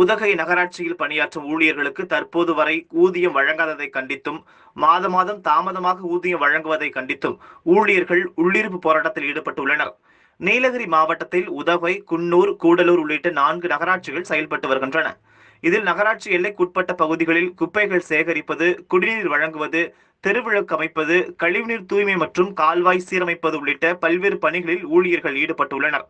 உதகை நகராட்சியில் பணியாற்றும் ஊழியர்களுக்கு தற்போது வரை ஊதியம் வழங்காததை கண்டித்தும் மாத மாதம் தாமதமாக ஊதியம் வழங்குவதை கண்டித்தும் ஊழியர்கள் உள்ளிருப்பு போராட்டத்தில் ஈடுபட்டுள்ளனர். நீலகிரி மாவட்டத்தில் உதகை குன்னூர் கூடலூர் உள்ளிட்ட நான்கு நகராட்சிகள் செயல்பட்டு வருகின்றன. இதில் நகராட்சி எல்லைக்குட்பட்ட பகுதிகளில் குப்பைகள் சேகரிப்பது குடிநீர் வழங்குவது தெருவிளக்கு அமைப்பது கழிவுநீர் தூய்மை மற்றும் கால்வாய் சீரமைப்பது உள்ளிட்ட பல்வேறு பணிகளில் ஊழியர்கள் ஈடுபட்டுள்ளனர்.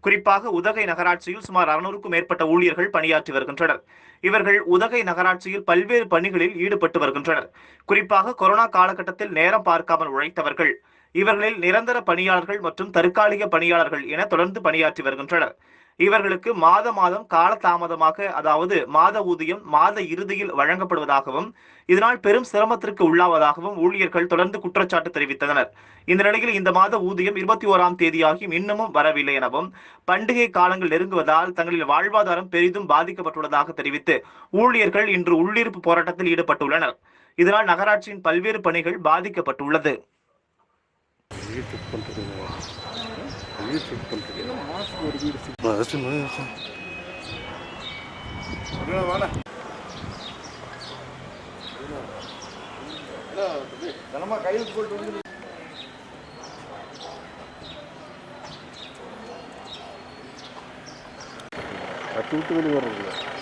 குறிப்பாக உதகை நகராட்சியில் சுமார் அறுநூறுக்கும் மேற்பட்ட ஊழியர்கள் பணியாற்றி வருகின்றனர். இவர்கள் உதகை நகராட்சியில் பல்வேறு பணிகளில் ஈடுபட்டு வருகின்றனர். குறிப்பாக கொரோனா காலகட்டத்தில் நேரம் பார்க்காமல் உழைத்தவர்கள். இவர்களில் நிரந்தர பணியாளர்கள் மற்றும் தற்காலிக பணியாளர்கள் என தொடர்ந்து பணியாற்றி வருகின்றனர். இவர்களுக்கு மாத மாதம் காலதாமதமாக அதாவது மாத ஊதியம் மாத இறுதியில் வழங்கப்படுவதாகவும் இதனால் பெரும் சிரமத்திற்கு உள்ளாவதாகவும் ஊழியர்கள் தொடர்ந்து குற்றச்சாட்டு தெரிவித்தனர். இந்த நிலையில் இந்த மாத ஊதியம் இருபத்தி ஓராம் தேதியாகியும் இன்னமும் வரவில்லை எனவும் பண்டிகை காலங்கள் நெருங்குவதால் தங்களின் வாழ்வாதாரம் பெரிதும் பாதிக்கப்பட்டுள்ளதாக தெரிவித்து ஊழியர்கள் இன்று உள்ளிருப்பு போராட்டத்தில் ஈடுபட்டுள்ளனர். இதனால் நகராட்சியின் பல்வேறு பணிகள் பாதிக்கப்பட்டுள்ளது. வீடு செக் பண்ணுறதுங்க வீடு செக் பண்ணுறது மாதத்துக்கு ஒரு வீடு செக் மாதம் தினமா கையில் போட்டு வந்து விட்டு வெளியே வர்றதில்ல